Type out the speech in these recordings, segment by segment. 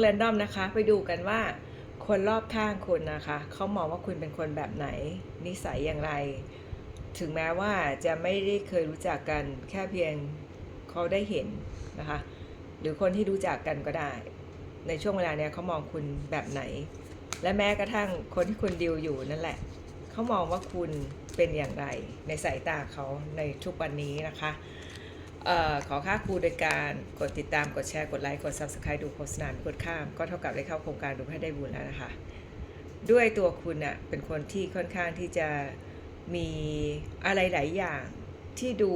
แรนดอมนะคะ ไปดูกันว่า คนรอบข้างคุณนะคะเขามองว่าคุณเป็นคนแบบไหน นิสัยอย่างไร ถึงแม้ว่าจะไม่ได้เคยรู้จักกันแค่เพียงเขาได้เห็นนะคะ หรือคนที่รู้จักกันก็ได้ ในช่วงเวลาเนี้ยเขามองคุณแบบไหน และแม้กระทั่งคนที่คุณดิวอยู่นั่นแหละเขามองว่าคุณเป็นอย่างไรในสายตาเขาในทุกวันนี้นะคะ ขอค่าครูโดยการกดติดตามกดแชร์กดไลค์กด Subscribe ดูโฆษณาไม่กดข้าม ก็เท่ากับได้เข้าโครงการดูให้ได้บุญแล้วนะคะ ด้วยตัวคุณน่ะเป็นคนที่ค่อนข้างที่จะมีอะไรหลายอย่างที่ดู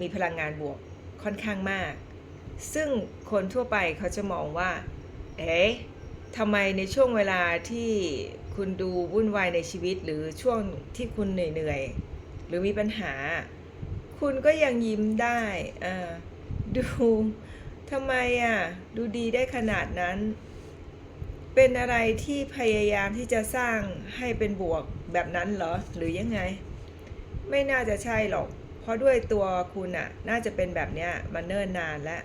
มีพลังงานบวกค่อนข้างมาก ซึ่งคนทั่วไปเขาจะมองว่า เอ๊ะทำไมในช่วงเวลาที่คุณดูวุ่นวายในชีวิต หรือช่วงที่คุณเหนื่อยๆหรือมีปัญหา คุณก็ยังยิ้มได้อ่าดูทำไมอะ ดูดีได้ขนาดนั้น เป็นอะไรที่พยายามที่จะสร้างให้เป็นบวกแบบนั้นเหรอ หรือยังไง ไม่น่าจะใช่หรอก เพราะด้วยตัวคุณอะน่าจะเป็นแบบเนี้ยมาเนิ่นนานแล้ว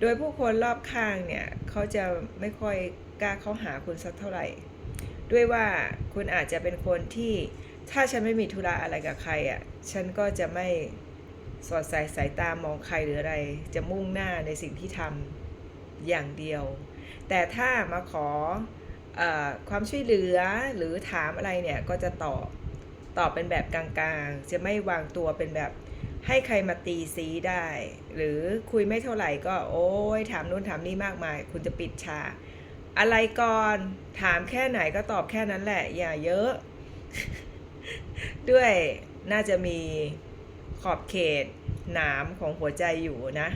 โดยผู้คนรอบข้างเนี่ย เขาจะไม่ค่อยกล้าเข้าหาคุณสักเท่าไหร่ ด้วยว่าคุณอาจจะเป็นคนที่ถ้าฉันไม่มีธุระอะไรกับใครอะ ฉันก็จะไม่ สอดใส่สายตามองใครหรืออะไร จะมุ่งหน้าในสิ่งที่ทำอย่างเดียว แต่ถ้ามาขอออความช่วยเหลือหรือถามอะไรเนี่ยก็จะตอบตอบเป็นแบบกลางๆ จะไม่วางตัวเป็นแบบให้ใครมาตีซีได้ หรือคุยไม่เท่าไหร่ก็โอ้ยถามนู่นถามนี่มากมาย คุณจะปิดฉากอะไรก่อนถามแค่ไหนก็ตอบแค่นั้นแหละ อย่าเยอะ ด้วยน่าจะมี ขอบเขตหนามของหัวใจอยู่นะ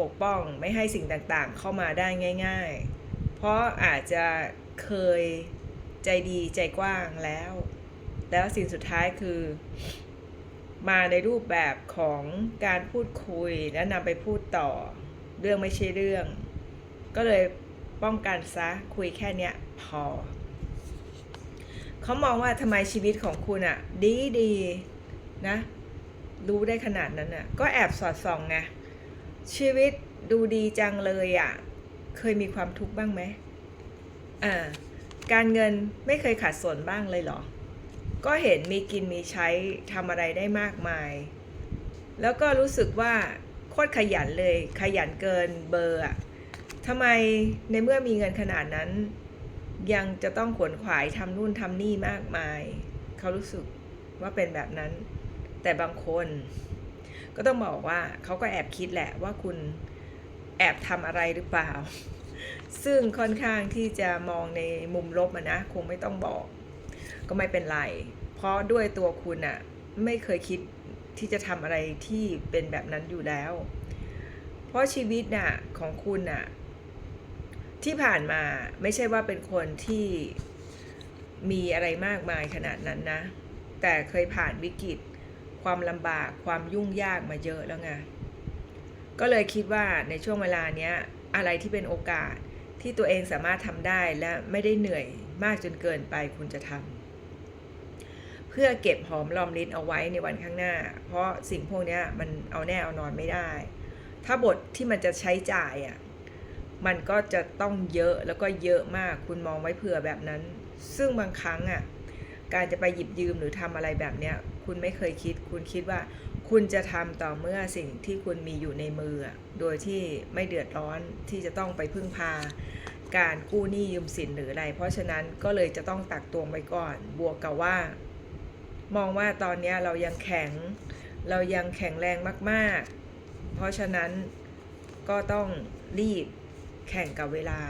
ปกป้องไม่ให้สิ่งต่างๆ เข้ามาได้ง่าย ๆ เพราะอาจจะเคยใจดีใจกว้างแล้ว แล้วสิ่งสุดท้ายคือ มาในรูปแบบของการพูดคุยและนำไปพูดต่อ เรื่องไม่ใช่เรื่อง ก็เลยป้องกันซะคุยแค่เนี้ยพอเขามองว่าทำไมชีวิตของคุณอะดีดีนะ รู้ได้ขนาดนั้นอะก็แอบสอดส่องไงชีวิตดูดีจังเลยอะเคยมีความทุกข์บ้างไหมอ่าการเงินไม่เคยขาดส่วนบ้างเลยเหรอ ก็เห็นมีกินมีใช้ทำอะไรได้มากมาย แล้วก็รู้สึกว่าโคตรขยันเลย ขยันเกินเบอร์อะทำไมในเมื่อมีเงินขนาดนั้น ยังจะต้องขวนขวายทำนู่นทำนี่มากมาย เขารู้สึกว่าเป็นแบบนั้น แต่บางคนก็ต้องบอกว่าเขาก็แอบคิดแหละว่าคุณแอบทำอะไรหรือเปล่า ซึ่งค่อนข้างที่จะมองในมุมลบะนะคงไม่ต้องบอก ก็ไม่เป็นไร เพราะด้วยตัวคุณอะไม่เคยคิดที่จะทำอะไรที่เป็นแบบนั้นอยู่แล้ว เพราะชีวิตน่ะของคุณน่ะที่ผ่านมาไม่ใช่ว่าเป็นคนที่มีอะไรมากมายขนาดนั้นนะ แต่เคยผ่านวิกฤต ความลำบากความยุ่งยากมาเยอะแล้วไงก็เลยคิดว่าในช่วงเวลาเนี้ยอะไรที่เป็นโอกาสที่ตัวเองสามารถทำได้และไม่ได้เหนื่อยมากจนเกินไปคุณจะทำเพื่อเก็บหอมรอมริบเอาไว้ในวันข้างหน้า เพราะสิ่งพวกนี้มันเอาแน่เอานอนไม่ได้ ถ้าบทที่มันจะใช้จ่ายอะมันก็จะต้องเยอะแล้วก็เยอะมากคุณมองไว้เผื่อแบบนั้น ซึ่งบางครั้งอะการจะไปหยิบยืมหรือทำอะไรแบบเนี้ย คุณไม่เคยคิด คุณคิดว่าคุณจะทำต่อเมื่อสิ่งที่คุณมีอยู่ในมือ โดยที่ไม่เดือดร้อนที่จะต้องไปพึ่งพา การกู้หนี้ยืมสินหรืออะไร เพราะฉะนั้นก็เลยจะต้องตักตวงไว้ก่อน บวกกับว่า มองว่าตอนนี้เรายังแข็ง เรายังแข็งแรงมากๆ เพราะฉะนั้นก็ต้องรีบแข่งกับเวลา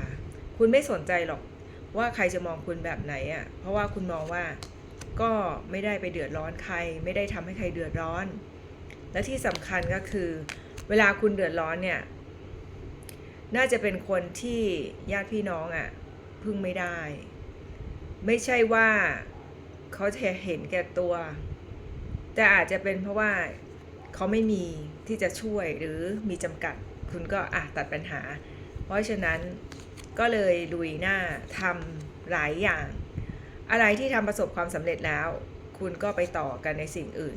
คุณไม่สนใจหรอกว่าใครจะมองคุณแบบไหนอะ่ะ เพราะว่าคุณมองว่า ก็ไม่ได้ไปเดือดร้อนใคร ไม่ได้ทำให้ใครเดือดร้อน และที่สำคัญก็คือ เวลาคุณเดือดร้อนเนี่ยน่าจะเป็นคนที่ญาติพี่น้องอะ่ะพึ่งไม่ได้ ไม่ใช่ว่าเขาจะเห็นแก่ตัว แต่อาจจะเป็นเพราะว่าเขาไม่มีที่จะช่วยหรือมีจำกัด คุณก็อะตัดปัญหา เพราะฉะนั้นก็เลยลุยหน้าทำหลายอย่าง อะไรที่ทำประสบความสำเร็จแล้ว คุณก็ไปต่อกันในสิ่งอื่น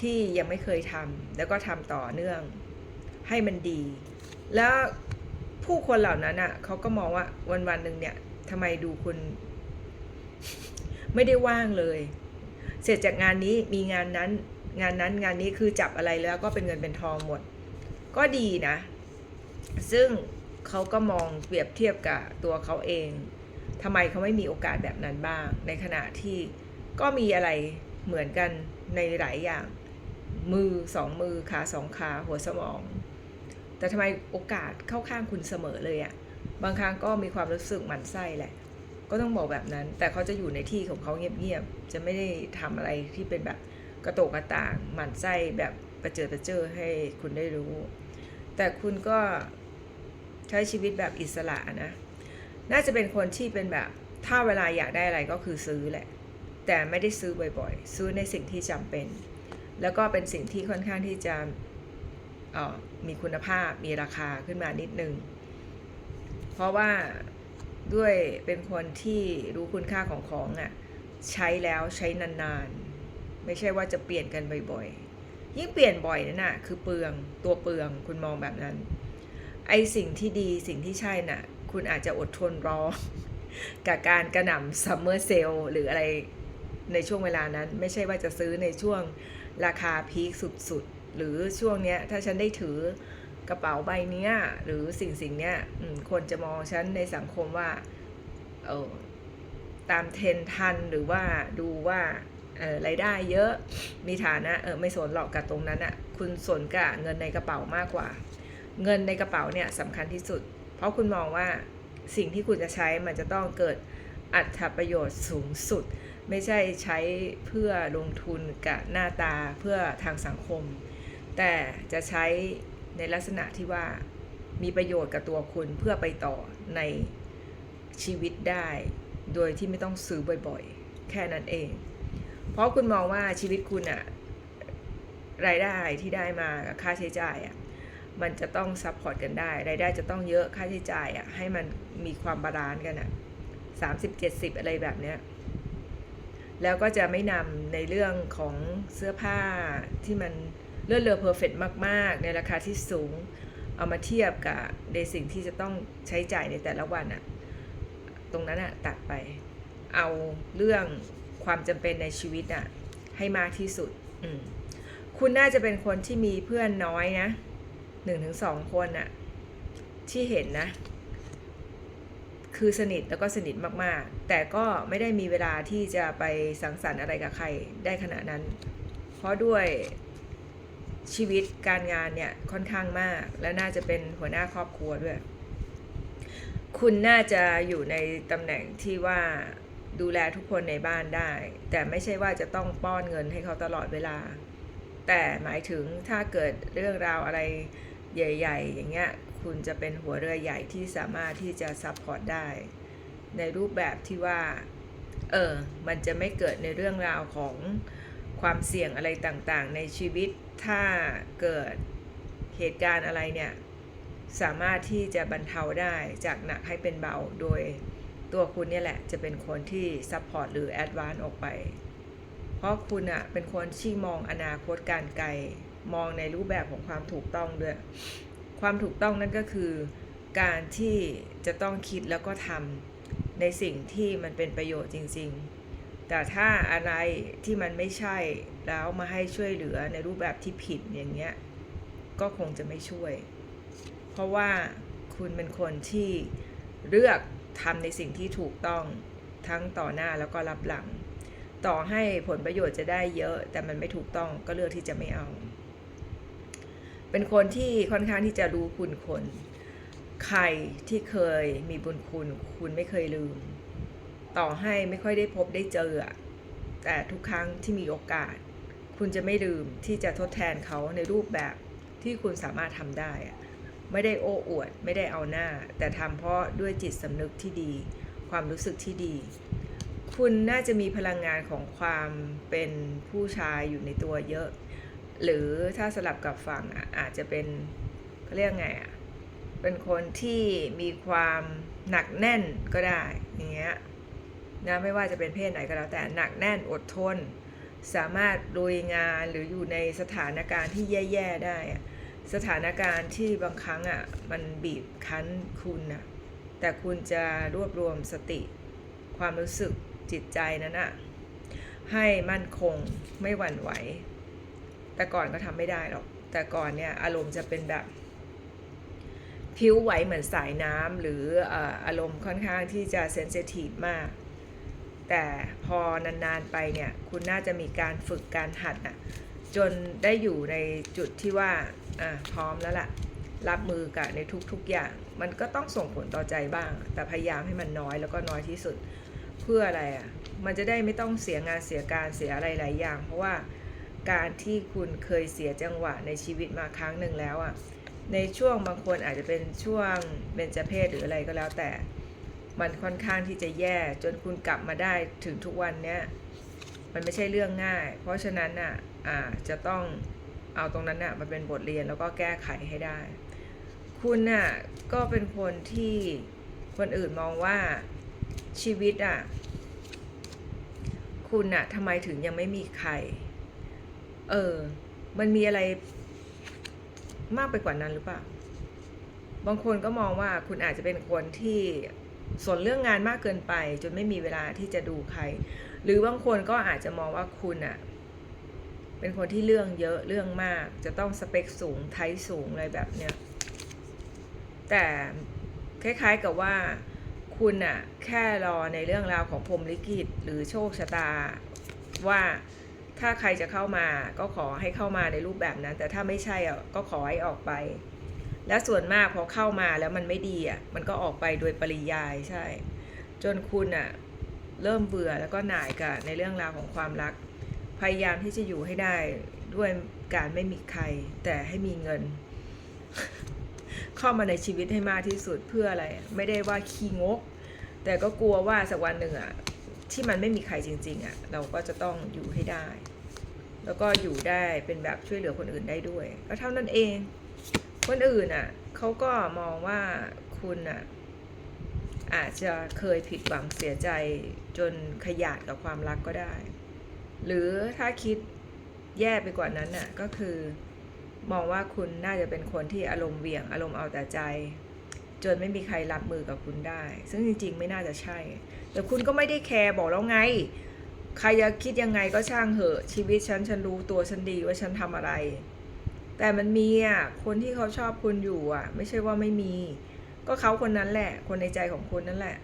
ที่ยังไม่เคยทำแล้วก็ทำต่อเนื่อง ให้มันดี แล้วผู้คนเหล่านั้นอะเขาก็มองว่าวันวันหนึ่งเนี่ยทำไมดูคุณไม่ได้ว่างเลย เสร็จจากงานนี้มีงานนั้น งานนั้นงานนี้คือจับอะไรแล้วก็เป็นเงินเป็นทองหมด ก็ดีนะ ซึ่งเขาก็มองเปรียบเทียบกับตัวเขาเอง ทำไมเขาไม่มีโอกาสแบบนั้นบ้าง ในขณะที่ก็มีอะไรเหมือนกันในหลายอย่าง มือสองมือขาสองขาหัวสมอง แต่ทำไมโอกาสเข้าข้างคุณเสมอเลยอะ่ะบางครั้งก็มีความรู้สึกหมันไส้แหละ ก็ต้องบอกแบบนั้น แต่เขาจะอยู่ในที่ของเขาเงียบๆจะไม่ได้ทำอะไรที่เป็นแบบกระโตกกระต่างหมันไส้แบบประเจิดประเจิอให้คุณได้รู้ แต่คุณก็ใช้ชีวิตแบบอิสระนะ น่าจะเป็นคนที่เป็นแบบ ถ้าเวลาอยากได้อะไรก็คือซื้อแหละ แต่ไม่ได้ซื้อบ่อยๆ ซื้อในสิ่งที่จำเป็น แล้วก็เป็นสิ่งที่ค่อนข้างที่จะอ่อมีคุณภาพมีราคาขึ้นมานิดนึง เพราะว่าด้วยเป็นคนที่รู้คุณค่าของของอะ่ะใช้แล้วใช้นานๆ ไม่ใช่ว่าจะเปลี่ยนกันบ่อยๆ ยิ่งเปลี่ยนบ่อยนั่นน่ะคือเปลืองตัวเปลืองคุณมองแบบนั้น ไอสิ่งที่ดีสิ่งที่ใช่น่ะ คุณอาจจะอดทนรอ กับการกระหน่ำซัมเมอร์เซลหรืออะไรในช่วงเวลานั้น ไม่ใช่ว่าจะซื้อในช่วงราคาพีคสุดๆ หรือช่วงเนี้ยถ้าฉันได้ถือกระเป๋าใบเนี้ย หรือสิ่งสิ่งเนี้ยคนจะมองฉันในสังคมว่าเออตามเทรนทันหรือว่าดูว่าเออรายได้เยอะมีฐานะเออไม่สนหรอกกับตรงนั้นอะ่ะคุณสนกับเงินในกระเป๋ามากกว่า เงินในกระเป๋าเนี่ยสำคัญที่สุด เพราะคุณมองว่าสิ่งที่คุณจะใช้มันจะต้องเกิดอัตประโยชน์สูงสุด ไม่ใช่ใช้เพื่อลงทุนกับหน้าตาเพื่อทางสังคม แต่จะใช้ในลักษณะที่ว่ามีประโยชน์กับตัวคุณเพื่อไปต่อในชีวิตได้ โดยที่ไม่ต้องซื้อบ่อยๆ แค่นั้นเอง เพราะคุณมองว่าชีวิตคุณอะรายได้ที่ได้มากับค่าใช้จ่ายอะ มันจะต้องซัพพอร์ตกันได้รายได้จะต้องเยอะค่าใช้จ่ายอะให้มันมีความบาลานซ์กันอะสามสิบเจ็ดสิบอะไรแบบเนี้ยแล้วก็จะไม่นำในเรื่องของเสื้อผ้าที่มันเลื่อนเรือเพอร์เฟกมาก ๆ ในราคาที่สูง เอามาเทียบกับในสิ่งที่จะต้องใช้จ่ายในแต่ละวันอะตรงนั้นอะตัดไป เอาเรื่องความจำเป็นในชีวิตอะให้มากที่สุดอืคุณน่าจะเป็นคนที่มีเพื่อนน้อยนะ หนึ่งถึงสองคนอะที่เห็นนะ คือสนิทแล้วก็สนิทมากๆ แต่ก็ไม่ได้มีเวลาที่จะไปสังสรรค์อะไรกับใครได้ขนาดนั้น เพราะด้วยชีวิตการงานเนี่ยค่อนข้างมาก และน่าจะเป็นหัวหน้าครอบครัวด้วย คุณน่าจะอยู่ในตำแหน่งที่ว่าดูแลทุกคนในบ้านได้ แต่ไม่ใช่ว่าจะต้องป้อนเงินให้เขาตลอดเวลา แต่หมายถึงถ้าเกิดเรื่องราวอะไร ใหญ่ ๆ อย่างเงี้ยคุณจะเป็นหัวเรือใหญ่ที่สามารถที่จะซัพพอร์ตได้ ในรูปแบบที่ว่าเออมันจะไม่เกิดในเรื่องราวของความเสี่ยงอะไรต่างๆ ในชีวิตถ้าเกิดเหตุการณ์อะไรเนี่ยสามารถที่จะบรรเทาได้จากหนักให้เป็นเบาโดยตัวคุณเนี่ยแหละจะเป็นคนที่ซัพพอร์ตหรือแอดวานซ์ออกไป เพราะคุณอะเป็นคนที่มองอนาคตการไกล มองในรูปแบบของความถูกต้องด้วย ความถูกต้องนั่นก็คือ การที่จะต้องคิดแล้วก็ทำในสิ่งที่มันเป็นประโยชน์จริง ๆ แต่ถ้าอะไรที่มันไม่ใช่แล้วมาให้ช่วยเหลือในรูปแบบที่ผิดอย่างเงี้ยก็คงจะไม่ช่วย เพราะว่าคุณเป็นคนที่เลือกทำในสิ่งที่ถูกต้องทั้งต่อหน้าแล้วก็รับหลัง ต่อให้ผลประโยชน์จะได้เยอะ แต่มันไม่ถูกต้องก็เลือกที่จะไม่เอา เป็นคนที่ค่อนข้างที่จะรู้คุณคน ใครที่เคยมีบุญคุณ คุณไม่เคยลืม ต่อให้ไม่ค่อยได้พบได้เจอ แต่ทุกครั้งที่มีโอกาส คุณจะไม่ลืมที่จะทดแทนเขาในรูปแบบที่คุณสามารถทำได้อะไม่ได้โอ้อวด ไม่ได้เอาหน้า แต่ทำเพราะด้วยจิตสำนึกที่ดี ความรู้สึกที่ดี คุณน่าจะมีพลังงานของความเป็นผู้ชายอยู่ในตัวเยอะ หรือถ้าสลับกับฝั่งอาจจะเป็นเขาเรียกไงอะเป็นคนที่มีความหนักแน่นก็ได้อย่างเงี้ยนะไม่ว่าจะเป็นเพศไหนก็แล้วแต่หนักแน่นอดทน สามารถลุยงานหรืออยู่ในสถานการณ์ที่แย่ๆได้ สถานการณ์ที่บางครั้งอะมันบีบคั้นคุณนะแต่คุณจะรวบรวมสติ ความรู้สึกจิตใจนั้นอะให้มั่นคงไม่หวั่นไหว แต่ก่อนก็ทำไม่ได้หรอก แต่ก่อนเนี่ยอารมณ์จะเป็นแบบผิวไหวเหมือนสายน้ำหรืออารมณ์ค่อนข้างที่จะเซนซิทีฟมาก แต่พอนานๆไปเนี่ยคุณน่าจะมีการฝึกการหัดอะจนได้อยู่ในจุดที่ว่าอะพร้อมแล้วล่ะ รับมือกับในทุกๆอย่าง มันก็ต้องส่งผลต่อใจบ้าง แต่พยายามให้มันน้อยแล้วก็น้อยที่สุดเพื่ออะไรอะมันจะได้ไม่ต้องเสียงานเสียการเสียอะไรหลายอย่าง เพราะว่า การที่คุณเคยเสียจังหวะในชีวิตมาครั้งหนึ่งแล้วอะในช่วงบางคนอาจจะเป็นช่วงเบญจเพศหรืออะไรก็แล้วแต่ มันค่อนข้างที่จะแย่จนคุณกลับมาได้ถึงทุกวันเนี้ยมันไม่ใช่เรื่องง่าย เพราะฉะนั้นน่ะอ่าจะต้องเอาตรงนั้นน่ะมาเป็นบทเรียนแล้วก็แก้ไขให้ได้ คุณน่ะก็เป็นคนที่คนอื่นมองว่าชีวิตอะคุณน่ะทำไมถึงยังไม่มีใคร เออ มันมีอะไรมากไปกว่านั้นหรือเปล่า บางคนก็มองว่าคุณอาจจะเป็นคนที่สนเรื่องงานมากเกินไป จนไม่มีเวลาที่จะดูใคร หรือบางคนก็อาจจะมองว่าคุณอะเป็นคนที่เรื่องเยอะเรื่องมาก จะต้องสเปคสูงไทสูงอะไรแบบเนี้ย แต่คล้ายๆกับว่าคุณอะแค่รอในเรื่องราวของพรหมลิขิตหรือโชคชะตาว่า ถ้าใครจะเข้ามาก็ขอให้เข้ามาในรูปแบบนั้น แต่ถ้าไม่ใช่อะก็ขอให้ออกไป และส่วนมากพอเข้ามาแล้วมันไม่ดีอะมันก็ออกไปโดยปริยายใช่ จนคุณอะเริ่มเบื่อแล้วก็หน่ายกับในเรื่องราวของความรัก พยายามที่จะอยู่ให้ได้ด้วยการไม่มีใคร แต่ให้มีเงิน เข้ามาในชีวิตให้มากที่สุดเพื่ออะไร ไม่ได้ว่าขี้งก แต่ก็กลัวว่าสักวันหนึ่งอะ ที่มันไม่มีใครจริงๆอะเราก็จะต้องอยู่ให้ได้ แล้วก็อยู่ได้เป็นแบบช่วยเหลือคนอื่นได้ด้วย ก็เท่านั้นเอง คนอื่นอะเขาก็มองว่าคุณอะอาจจะเคยผิดหวังเสียใจจนขยาดกับความรักก็ได้ หรือถ้าคิดแย่ไปกว่านั้นน่ะก็คือมองว่าคุณน่าจะเป็นคนที่อารมณ์เหวี่ยงอารมณ์เอาแต่ใจ จนไม่มีใครรับมือกับคุณได้ ซึ่งจริง ๆ ไม่น่าจะใช่ แต่คุณก็ไม่ได้แคร์บอกแล้วไง ใครจะคิดยังไงก็ช่างเหอะ ชีวิตฉันฉันรู้ตัวฉันดีว่าฉันทำอะไร แต่มันมีอะคนที่เขาชอบคุณอยู่อะ ไม่ใช่ว่าไม่มี ก็เขาคนนั้นแหละ คนในใจของคุณนั่นแหละ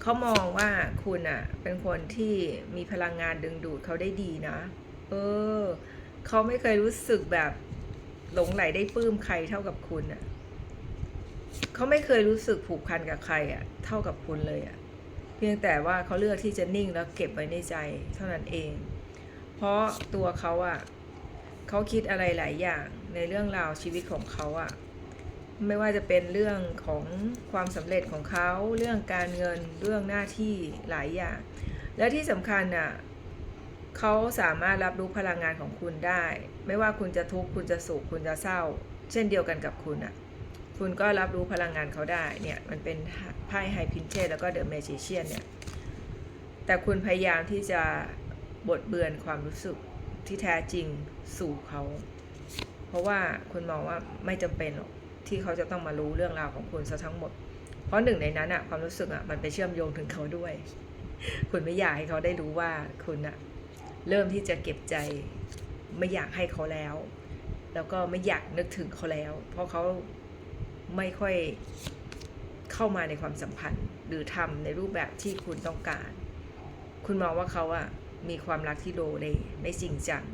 เขามองว่าคุณอะ เป็นคนที่มีพลังงานดึงดูดเขาได้ดีนะ เออเขาไม่เคยรู้สึกแบบหลงไหลได้ปลื้มใครเท่ากับคุณอะ เขาไม่เคยรู้สึกผูกพันกับใครอะ เท่ากับคุณเลยอะ เพียงแต่ว่าเขาเลือกที่จะนิ่งแล้วเก็บไว้ในใจ เท่านั้นเอง เพราะตัวเขาอะเขาคิดอะไรหลายอย่างในเรื่องราวชีวิตของเขาอะไม่ว่าจะเป็นเรื่องของความสำเร็จของเขา เรื่องการเงิน เรื่องหน้าที่หลายอย่าง และที่สำคัญน่ะเขาสามารถรับรู้พลังงานของคุณได้ ไม่ว่าคุณจะทุกข์คุณจะสุขคุณจะเศร้า เช่นเดียวกันกับคุณอะ คุณก็รับรู้พลังงานเขาได้เนี่ยมันเป็นไพ่ไฮพินเชแล้วก็เดอะเมจิเชียนเนี่ยแต่คุณพยายามที่จะบดเบือนความรู้สึกที่แท้จริงสู่เขา เพราะว่าคุณมองว่าไม่จำเป็นหรอกที่เขาจะต้องมารู้เรื่องราวของคุณซะทั้งหมด เพราะหนึ่งในนั้นอะความรู้สึกอะมันไปเชื่อมโยงถึงเขาด้วย คุณไม่อยากให้เขาได้รู้ว่าคุณอะเริ่มที่จะเก็บใจไม่อยากให้เขาแล้ว แล้วก็ไม่อยากนึกถึงเขาแล้ว เพราะเขา ไม่ค่อยเข้ามาในความสัมพันธ์ หรือทำในรูปแบบที่คุณต้องการ คุณมองว่าเขาอะมีความรักที่โลเลไม่จริงจัง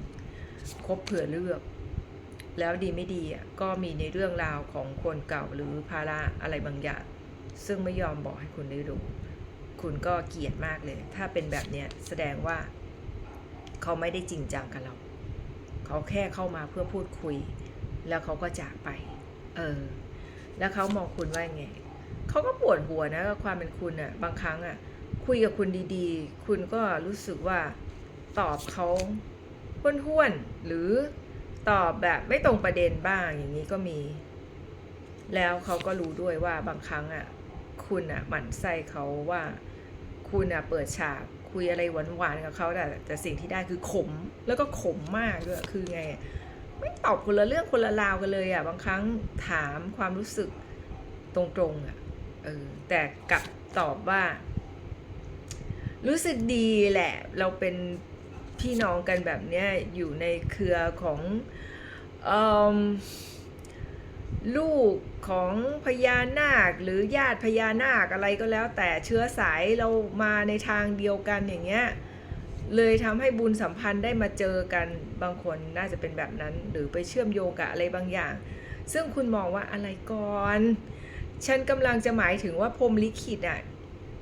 คบเผื่อเลือก แล้วดีไม่ดีอะก็มีในเรื่องราวของคนเก่าหรือภาระอะไรบางอย่าง ซึ่งไม่ยอมบอกให้คุณได้รู้ คุณก็เกลียดมากเลย ถ้าเป็นแบบเนี้ยแสดงว่าเขาไม่ได้จริงจังกับเรา เขาแค่เข้ามาเพื่อพูดคุย แล้วเขาก็จากไป เออ แล้วเขามองคุณว่าไงเขาก็ปวดหัวนะกับความเป็นคุณอะบางครั้งอะคุยกับคุณดีๆ คุณก็รู้สึกว่าตอบเขาห้วนๆหรือตอบแบบไม่ตรงประเด็นบ้างอย่างนี้ก็มี แล้วเขาก็รู้ด้วยว่าบางครั้งอะคุณอะหมั่นไส้เขาว่าคุณอะเปิดฉากคุยอะไรหวานๆกับเขาแต่แต่สิ่งที่ได้คือขมแล้วก็ขมมากด้วยคือไง ไม่ตอบคนละเรื่องคนละราวกันเลยอะบางครั้งถามความรู้สึกตรงๆอะเออแต่กลับตอบว่า รู้สึกดีแหละ เราเป็นพี่น้องกันแบบเนี้ยอยู่ในเครือของเอลูกของพญานาคหรือญาติพญานาคอะไรก็แล้ว แต่เชื้อสายเรามาในทางเดียวกันอย่างเงี้ย เลยทำให้บุญสัมพันธ์ได้มาเจอกันบางคนน่าจะเป็นแบบนั้น หรือไปเชื่อมโยงกับอะไรบางอย่าง ซึ่งคุณมองว่าอะไรก่อน ฉันกำลังจะหมายถึงว่าพรมลิขิตอะ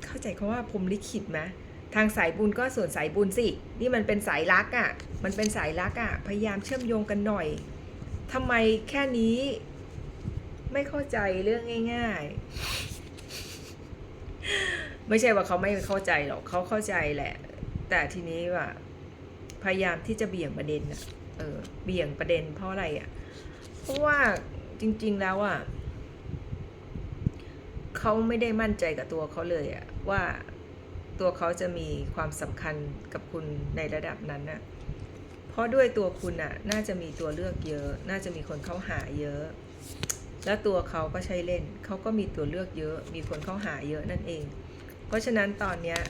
เข้าใจคาว่าพรมลิขิตไหมทางสายบุญก็ส่วนสายบุญสิ นี่มันเป็นสายรักอะ มันเป็นสายรักอะ พยายามเชื่อมโยงกันหน่อย ทำไมแค่นี้ไม่เข้าใจเรื่องง่าย ๆ ไม่ใช่ว่าเขาไม่เข้าใจหรอก เขาเข้าใจแหละ แต่ทีนี้ว่าพยายามที่จะเบี่ยงประเด็นอะเออ เบี่ยงประเด็นเพราะอะไรอะเพราะว่าจริง ๆแล้วอะเขาไม่ได้มั่นใจกับตัวเขาเลยอะว่าตัวเขาจะมีความสำคัญกับคุณในระดับนั้นน่ะ เพราะด้วยตัวคุณอะน่าจะมีตัวเลือกเยอะ น่าจะมีคนเข้าหาเยอะ แล้วตัวเขาก็ใช้เล่น เขาก็มีตัวเลือกเยอะ มีคนเข้าหาเยอะนั่นเอง เพราะฉะนั้นตอนเนี้ย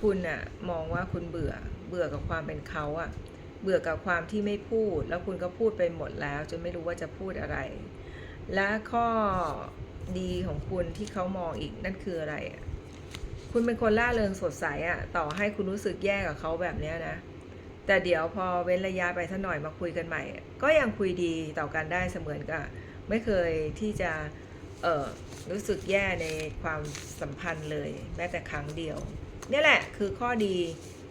คุณอะมองว่าคุณเบื่อ เบื่อกับความเป็นเขาอะเบื่อกับความที่ไม่พูด แล้วคุณก็พูดไปหมดแล้ว จนไม่รู้ว่าจะพูดอะไร และข้อดีของคุณที่เขามองอีกนั่นคืออะไรอะคุณเป็นคนล่าเริงสดใสอะต่อให้คุณรู้สึกแย่กับเขาแบบเนี้ยนะ แต่เดี๋ยวพอเว้นระยะไปสักหน่อยมาคุยกันใหม่ ก็ยังคุยดีต่อกันได้เสมือนกับไม่เคยที่จะเออรู้สึกแย่ในความสัมพันธ์เลย แม้แต่ครั้งเดียว นี่แหละคือข้อดี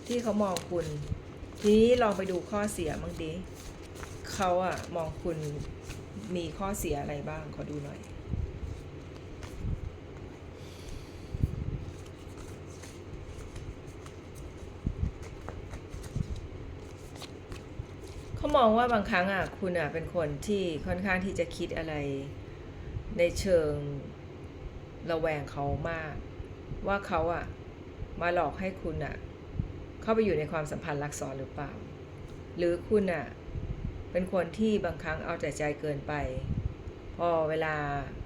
ที่เขามองคุณ ทีนี้ลองไปดูข้อเสียบ้างดิเขาอะมองคุณมีข้อเสียอะไรบ้างขอดูหน่อยเขามองว่าบางครั้งอะคุณอะเป็นคนที่ค่อนข้างที่จะคิดอะไรในเชิงระแวงเขามาก ว่าเขาอะ มาหลอกให้คุณอะเข้าไปอยู่ในความสัมพันธ์รักซ้อนหรือเปล่า หรือคุณอะเป็นคนที่บางครั้งเอาแต่ใจเกินไป พอเวลา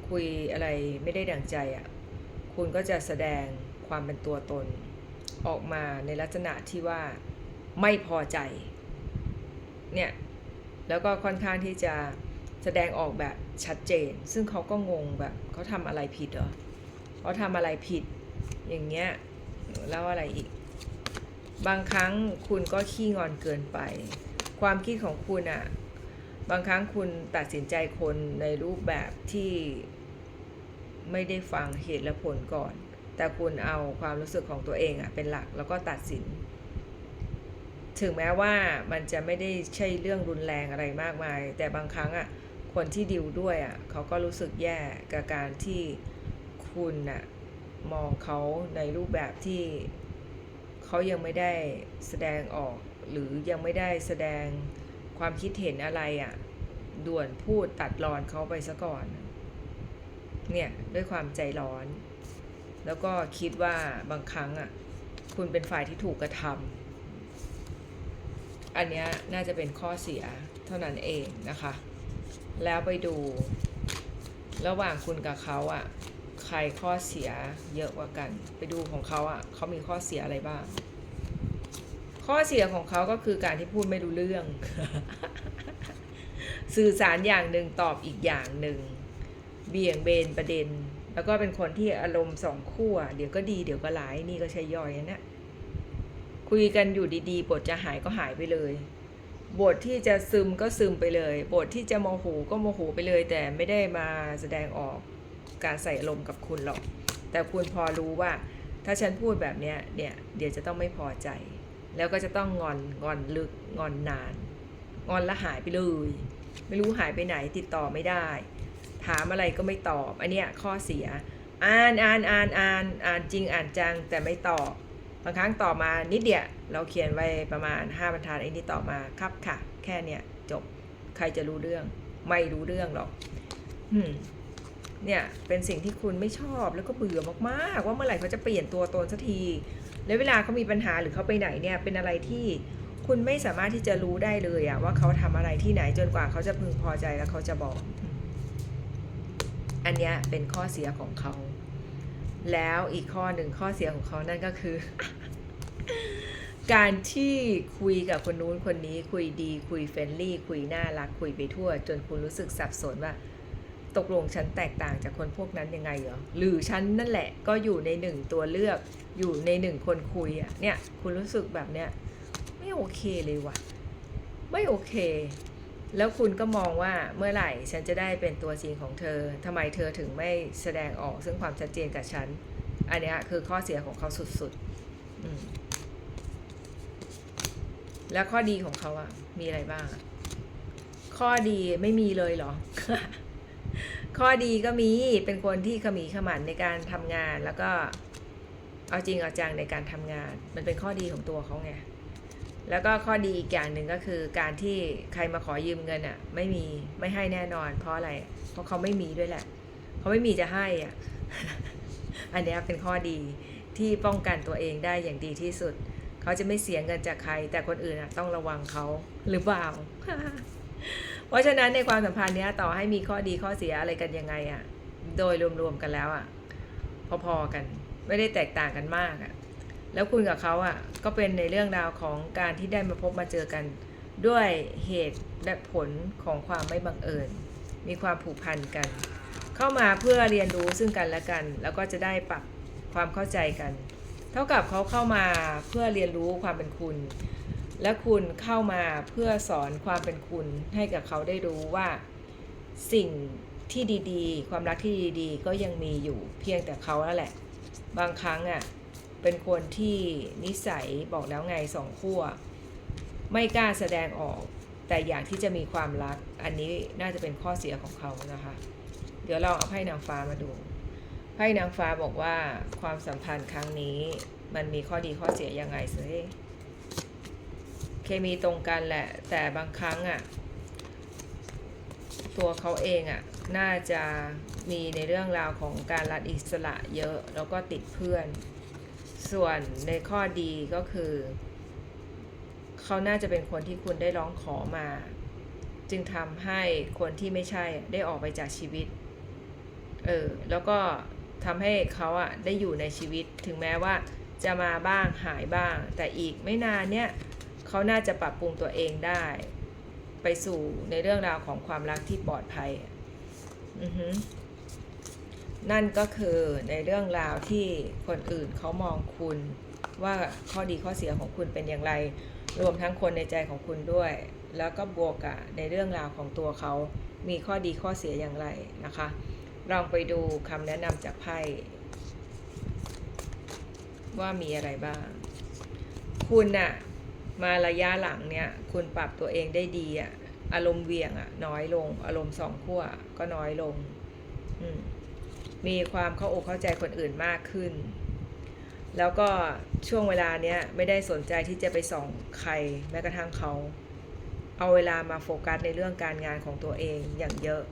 คุยอะไรไม่ได้ดังใจอะคุณก็จะแสดงความเป็นตัวตน ออกมาในลักษณะที่ว่าไม่พอใจ เนี่ย แล้วก็ค่อนข้างที่จะแสดงออกแบบชัดเจน ซึ่งเขาก็งงแบบเขาทำอะไรผิดเหรอเขาทำอะไรผิดอย่างเงี้ย แล้วอะไรอีก บางครั้งคุณก็ขี้งอนเกินไป ความคิดของคุณอะบางครั้งคุณตัดสินใจคนในรูปแบบที่ไม่ได้ฟังเหตุและผลก่อน แต่คุณเอาความรู้สึกของตัวเองอะเป็นหลักแล้วก็ตัดสิน ถึงแม้ว่ามันจะไม่ได้ใช่เรื่องรุนแรงอะไรมากมาย แต่บางครั้งอะคนที่ดิวด้วยอะเขาก็รู้สึกแย่กับการที่คุณอะ มองเขาในรูปแบบที่เขายังไม่ได้แสดงออก หรือยังไม่ได้แสดงความคิดเห็นอะไรอะ ด่วนพูดตัดรอนเขาไปซะก่อน เนี่ย ด้วยความใจร้อน แล้วก็คิดว่าบางครั้งอะ คุณเป็นฝ่ายที่ถูกกระทำอันนี้น่าจะเป็นข้อเสียเท่านั้นเองนะคะ แล้วไปดู ระหว่างคุณกับเขาอะ่ะ รข้อเสียเยอะกว่ากัน ไปดูของเขาอะ่ะเขามีข้อเสียอะไรบ้าง ข้อเสียของเขาก็คือการที่พูดไม่รู้เรื่อง สื่อสารอย่างหนึ่งตอบอีกอย่างหนึ่ง เบี่ยงเบนประเด็น แล้วก็เป็นคนที่อารมณ์สองขั้วเดี๋ยวก็ดีเดี๋ยวก็ร้ายนี่ก็ใช่ย่อยนะเนี่ยคุยกันอยู่ดีๆบทจะหายก็หายไปเลยบทที่จะซึมก็ซึมไปเลย บทที่จะโมโหก็โมโหไปเลย แต่ไม่ได้มาแสดงออก การใส่อารมณ์กับคุณหรอก แต่คุณพอรู้ว่า ถ้าฉันพูดแบบเนี้ยเนี่ยเดี๋ยวจะต้องไม่พอใจ แล้วก็จะต้องงอนงอนลึกงอนนาน งอนแล้วหายไปเลย ไม่รู้หายไปไหนติดต่อไม่ได้ ถามอะไรก็ไม่ตอบอันเนี้ยข้อเสีย อ่านอ่านอ่านอ่านอ่านจริงอ่านจังแต่ไม่ตอบบางครั้งต่อมานิดเดียวเราเขียนไว้ประมาณ 5บรรทัดไอ้นี่ต่อมาครับค่ะ แค่เนี้ยจบใครจะรู้เรื่อง ไม่รู้เรื่องหรอกอืม เนี่ยเป็นสิ่งที่คุณไม่ชอบแล้วก็เบื่อมากๆ ว่าเมื่อไหร่เขาจะเปลี่ยนตัวตนสักที แล้วเวลาเขามีปัญหาหรือเขาไปไหนเนี่ยเป็นอะไรที่คุณไม่สามารถที่จะรู้ได้เลยอะว่าเขาทำอะไรที่ไหนจนกว่าเขาจะพึงพอใจแล้วเขาจะบอก อันเนี้ยเป็นข้อเสียของเขา แล้วอีกข้อหนึ่งข้อเสียของเขานั่นก็คือ การที่คุยกับคนนู้นคนนี้คุยดี คุยเฟรนลี่ คุยน่ารักคุยไปทั่ว จนคุณรู้สึกสับสนว่า ตกลงฉันแตกต่างจากคนพวกนั้นยังไงเหรอหรือฉันนั่นแหละก็อยู่ในหนึ่งตัวเลือกอยู่ในหนึ่งคนคุยอะ่ะเนี่ยคุณรู้สึกแบบเนี้ยไม่โอเคเลยว่ะ ไม่โอเค แล้วคุณก็มองว่าเมื่อไหร่ฉันจะได้เป็นตัวจริงของเธอทำไมเธอถึงไม่แสดงออกซึ่งความชัดเจนกับฉัน อันเนี้ยคือข้อเสียของเขาสุดๆอืมแล้วข้อดีของเขาอะมีอะไรบ้างข้อดีไม่มีเลยเหรอ ข้อดีก็มีเป็นคนที่ขมีขมันในการทำงานแล้วก็เอาจริงเอาจังในการทำงาน มันเป็นข้อดีของตัวเขาไงแล้วก็ข้อดีอีกอย่างหนึ่งก็คือการที่ใครมาขอยืมเงินอะ ไม่มีไม่ให้แน่นอน เพราะอะไรเพราะเขาไม่มีด้วยแหละเขาไม่มีจะให้อะอันนี้เป็นข้อดีที่ป้องกันตัวเองได้อย่างดีที่สุด เขาจะไม่เสียเงินจากใคร แต่คนอื่นอะต้องระวังเขาหรือเปล่า เพราะฉะนั้นในความสัมพันธ์เนี้ยต่อให้มีข้อดีข้อเสียอะไรกันยังไงอะ่ะ โดยรวมๆกันแล้วอะ่ะ พอๆกัน ไม่ได้แตกต่างกันมากอะ่ะ แล้วคุณกับเขาอะ่ะ ก็เป็นในเรื่องราวของการที่ได้มาพบมาเจอกัน ด้วยเหตุและผลของความไม่บังเอิญ มีความผูกพันกัน เข้ามาเพื่อเรียนรู้ซึ่งกันและกัน แล้วก็จะได้ปรับความเข้าใจกัน เท่ากับเขาเข้ามาเพื่อเรียนรู้ความเป็นคุณ และคุณเข้ามาเพื่อสอนความเป็นคุณให้กับเขาได้รู้ว่าสิ่งที่ดีๆ ความรักที่ดีๆ ก็ยังมีอยู่เพียงแต่เขาแล้วแหละ บางครั้งอะเป็นคนที่นิสัยบอกแล้วไงสองขั้วไม่กล้าแสดงออก แต่อยากที่จะมีความรัก อันนี้น่าจะเป็นข้อเสียของเขานะคะ เดี๋ยวเราเอาไพ่นางฟ้ามาดูไพ่นางฟ้าบอกว่าความสัมพันธ์ครั้งนี้ มันมีข้อดีข้อเสียยังไงสิเค มีตรงกันแหละ แต่บางครั้งอะ่ะ ตัวเขาเองอะ่ะ น่าจะมีในเรื่องราวของการรัดอิสระเยอะ แล้วก็ติดเพื่อน ส่วนในข้อดีก็คือ เขาน่าจะเป็นคนที่คุณได้ร้องขอมา จึงทำให้คนที่ไม่ใช่ได้ออกไปจากชีวิต เออ แล้วก็ทำให้เขาอะได้อยู่ในชีวิต ถึงแม้ว่าจะมาบ้างหายบ้าง แต่อีกไม่นานเนี้ย เขาน่าจะปรับปรุงตัวเองได้ ไปสู่ในเรื่องราวของความรักที่ปลอดภัยอือฮึนั่นก็คือในเรื่องราวที่คนอื่นเขามองคุณว่าข้อดีข้อเสียของคุณเป็นอย่างไร รวมทั้งคนในใจของคุณด้วย แล้วก็บวกกับในเรื่องราวของตัวเขามีข้อดีข้อเสียอย่างไรนะคะ ลองไปดูคำแนะนำจากไพ่ว่ามีอะไรบ้าง คุณน่ะ มาระยะหลังเนี่ย คุณปรับตัวเองได้ดีอะอารมณ์เวียงอะน้อยลง อารมณ์สองขั้วก็น้อยลงมมีความเข้าอกเข้าใจคนอื่นมากขึ้น แล้วก็ช่วงเวลาเนี้ยไม่ได้สนใจที่จะไปส่องใครแม้กระทั่งเขา เอาเวลามาโฟกัสในเรื่องการงานของตัวเองอย่างเยอะ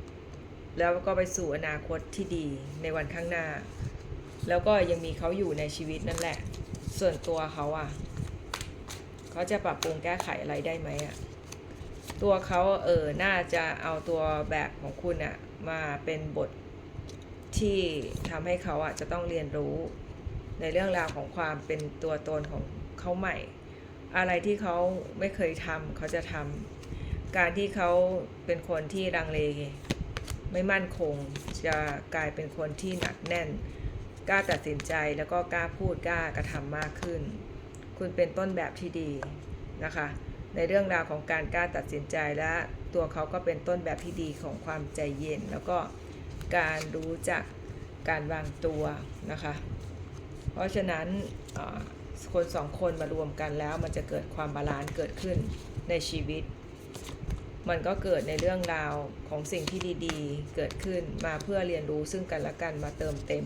แล้วก็ไปสู่อนาคตที่ดีในวันข้างหน้า แล้วก็ยังมีเขาอยู่ในชีวิตนั่นแหละ ส่วนตัวเขาอะ เขาจะปรับปรุงแก้ไขอะไรได้ไหมอะตัวเขาเออน่าจะเอาตัวแบบของคุณอะมาเป็นบทที่ทำให้เขาอะจะต้องเรียนรู้ในเรื่องราวของความเป็นตัวตนของเขาใหม่ อะไรที่เขาไม่เคยทำเขาจะทำการที่เขาเป็นคนที่รังเล ไม่มั่นคง จะกลายเป็นคนที่หนักแน่น กล้าตัดสินใจแล้วก็กล้าพูดกล้ากระทำมากขึ้น คุณเป็นต้นแบบที่ดีนะคะ ในเรื่องราวของการกล้าตัดสินใจและตัวเขาก็เป็นต้นแบบที่ดีของความใจเย็น แล้วก็การรู้จักการวางตัวนะคะ เพราะฉะนั้นคนสองคนมารวมกันแล้วมันจะเกิดความบาลานซ์เกิดขึ้นในชีวิต มันก็เกิดในเรื่องราวของสิ่งที่ดีๆ เกิดขึ้นมาเพื่อเรียนรู้ซึ่งกันและกันมาเติมเต็ม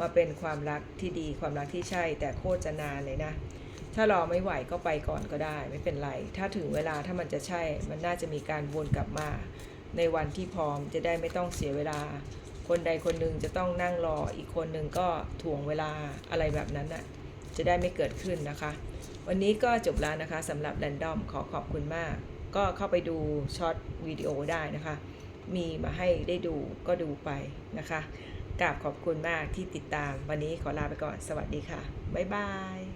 มาเป็นความรักที่ดีความรักที่ใช่แต่โคตรจะนานเลยนะ ถ้ารอไม่ไหวก็ไปก่อนก็ได้ ไม่เป็นไร ถ้าถึงเวลาถ้ามันจะใช่ มันน่าจะมีการวนกลับมา ในวันที่พร้อมจะได้ไม่ต้องเสียเวลา คนใดคนหนึ่งจะต้องนั่งรอ อีกคนหนึ่งก็ถ่วงเวลาอะไรแบบนั้นน่ะ จะได้ไม่เกิดขึ้นนะคะ วันนี้ก็จบแล้วนะคะสำหรับแรนดอมขอขอบคุณมาก ก็เข้าไปดูช็อตวิดีโอได้นะคะ มีมาให้ได้ดูก็ดูไปนะคะกราบขอบคุณมากที่ติดตาม วันนี้ขอลาไปก่อน สวัสดีค่ะ บ๊ายบาย